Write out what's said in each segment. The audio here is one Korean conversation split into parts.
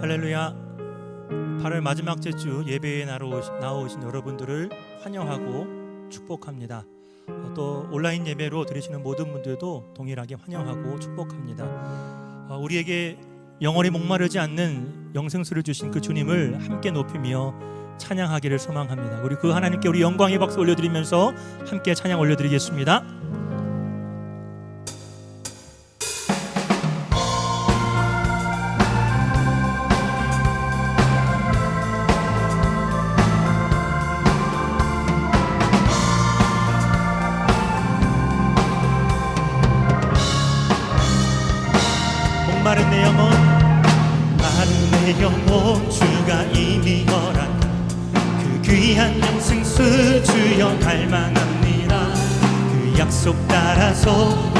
할렐루야. 8월 마지막 주 예배에 나오신 여러분들을 환영하고 축복합니다. 어, 또 온라인 예배로 들으시는 모든 분들도 동일하게 환영하고 축복합니다. 어, 우리에게 영원히 목마르지 않는 영생수를 주신 그 주님을 함께 높이며 찬양하기를 소망합니다. 우리 그 하나님께 우리 영광의 박수 올려드리면서 함께 찬양 올려드리겠습니다. 약속 따라서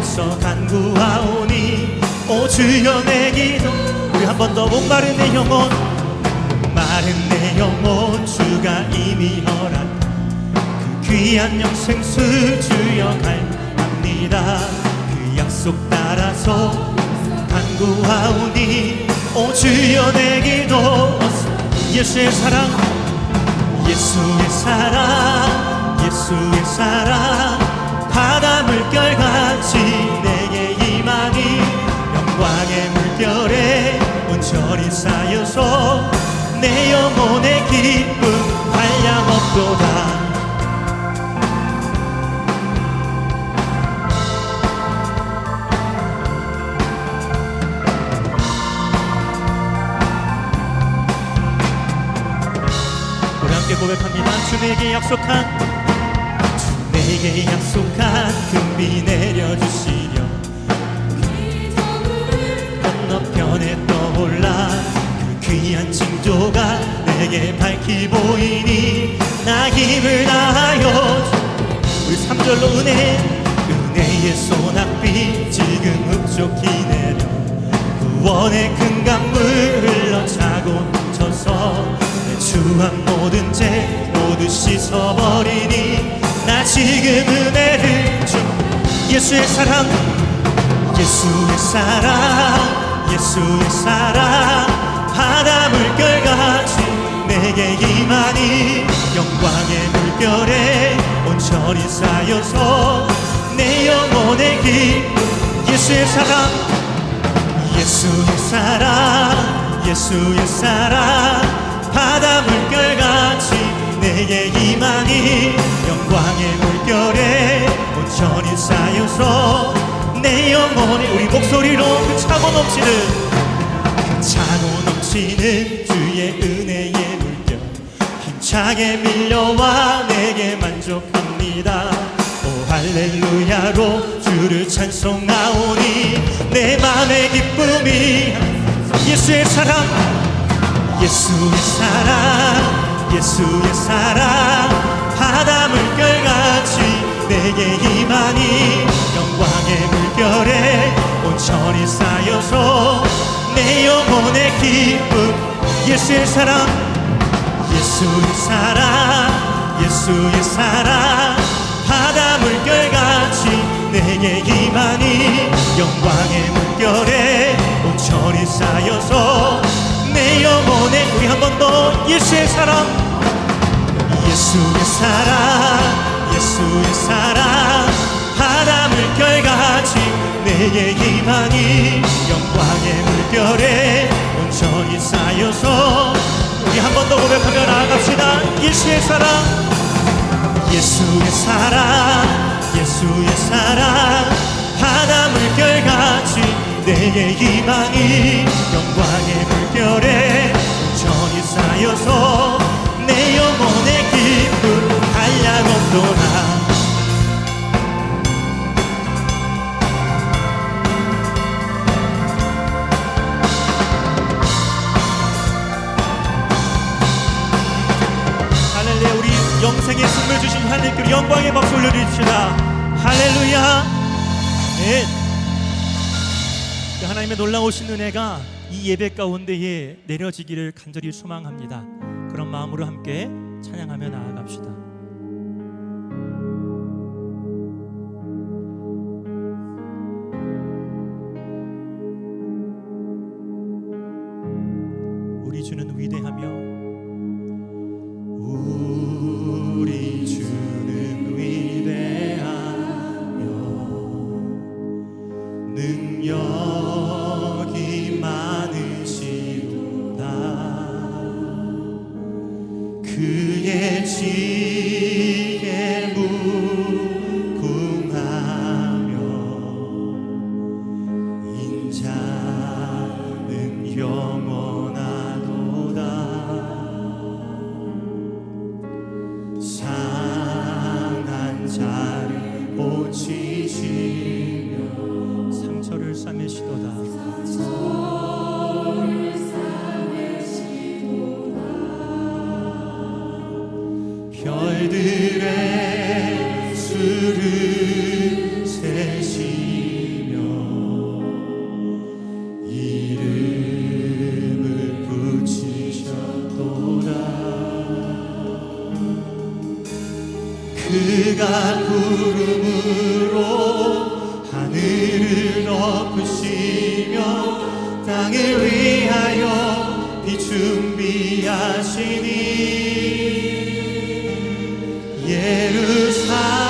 웃어 간구하오니 오 주여 내 기도 우리 한 번 더 목마른 내 영혼 목마른 내 영혼 주가 이미 허락한 그 귀한 영생수 주여 갈망합니다. 그 약속 따라서 간구하오니 오 주여 내 기도. 예수의 사랑 예수의 사랑 예수의 사랑 쌓여서. 내 영혼의 기쁨 함께 고백합니다. 주 내게 약속한 주 내게 약속한 금비 내려주시려 건너편에 귀한 징조가 내게 밝히 보이니 나 힘을 다하여 주- 우리 3절로 은혜 은혜의 소낙비 지금 흡족히 내려. 구원의 큰 강물 흘러차고 넘쳐서 내 추한 모든 죄 모두 씻어버리니 나 지금 은혜를 주 예수의 사랑 예수의 사랑 예수의 사랑 바다 물결같이 내게 임하니 영광의 물결에 온전히 쌓여서 내 영혼의 기쁨 예수의 사랑 예수의 사랑 예수의 사랑. 바다 물결같이 내게 임하니 영광의 물결에 온전히 쌓여서 내 영혼에 우리 목소리로 그 차고 넘치는 그 차고 넘치는 주의 은혜의 물결. 힘차게 밀려와 내게 만족합니다. 오 할렐루야로 주를 찬송하오니 내 맘의 기쁨이 예수의 사랑 예수의 사랑 예수의 사랑. 바다 물결같이 내게 임하니 영광의 물결에 온전히 쌓여서 내 영혼의 기쁨. 예수의 사랑. 예수의 사랑. 예수의 사랑. 바다 물결같이 내게 임하니 영광의 물결에 온전히 쌓여서 내 영혼에 우리 한 번 더 예수의 사랑. 예수의 사랑. 예수의 사랑 내게 임하니 영광의 물결에 온전히 쌓여서 우리 한 번 더 고백하며 나아갑시다. 예수의 사랑 예수의 사랑 예수의 사랑. 바다 물결같이 내게 임하니 영광의 물결에 온전히 쌓여서 내 영혼의 기쁨 한량없도다 주신 하나님께 영광의 박수 올려주십시다. 할렐루야. 네. 그 하나님의 놀라우신 은혜가 이 예배 가운데에 내려지기를 간절히 소망합니다. 그런 마음으로 함께 찬양하며 나아갑시다 그가 구름으로 하늘을 엎으시며 땅을 위하여 비준비하시니 예루살렘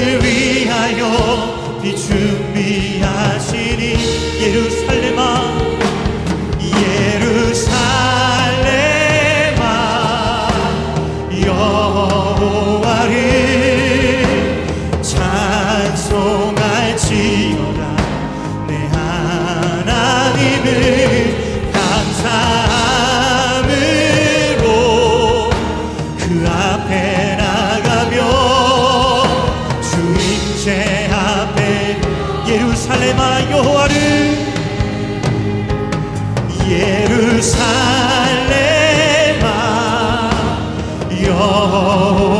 그 위하여 비 준비하시니 예루살렘 Oh.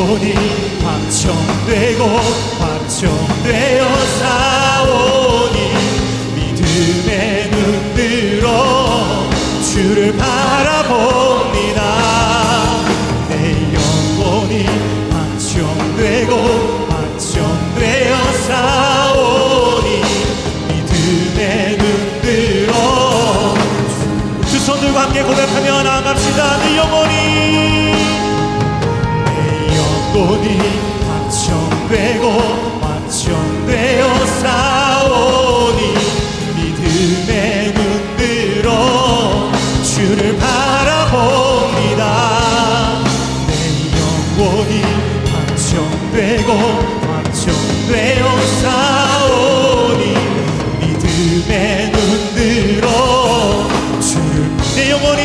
영혼이 확정되고 확정되어 싸우니 믿음의 눈 들어 주를 바라봅니다. 내 영혼이 확정되고 확정되어 싸우니 믿음의 눈 들어 두 손들과 함께 고백하며 나갑시다. 내 영혼이. 내 영혼이 확정되고 확정되어 싸우니 믿음의 눈 들어 주를 바라봅니다. 내 영혼이 확정되고 확정되어 싸우니 믿음의 눈 들어 주를 내 영혼이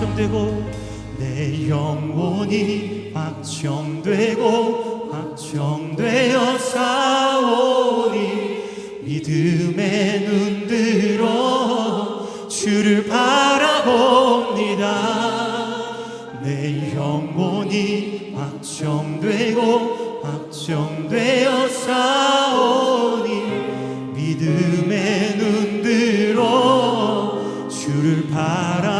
확정되고 내 영혼이 확정되고 확정되어 싸우니 믿음의 눈 들어 주를 바라봅니다. 내 영혼이 확정되고 확정되어 싸우니 믿음의 눈 들어 주를 바라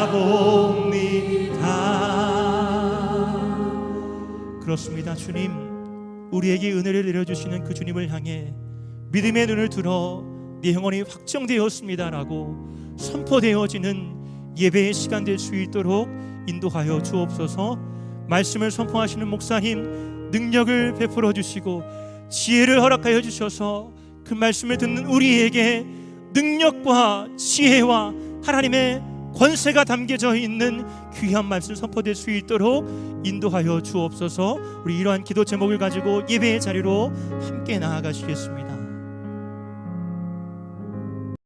그렇습니다, 주님. 우리에게 은혜를 내려주시는 그 주님을 향해 믿음의 눈을 들어 내 영혼이 확정되었습니다라고 선포되어지는 예배의 시간 될 수 있도록 인도하여 주옵소서. 말씀을 선포하시는 목사님 능력을 베풀어 주시고 지혜를 허락하여 주셔서 그 말씀을 듣는 우리에게 능력과 지혜와 하나님의 권세가 담겨져 있는 귀한 말씀 선포될 수 있도록 인도하여 주옵소서. 우리 이러한 기도 제목을 가지고 예배의 자리로 함께 나아가시겠습니다.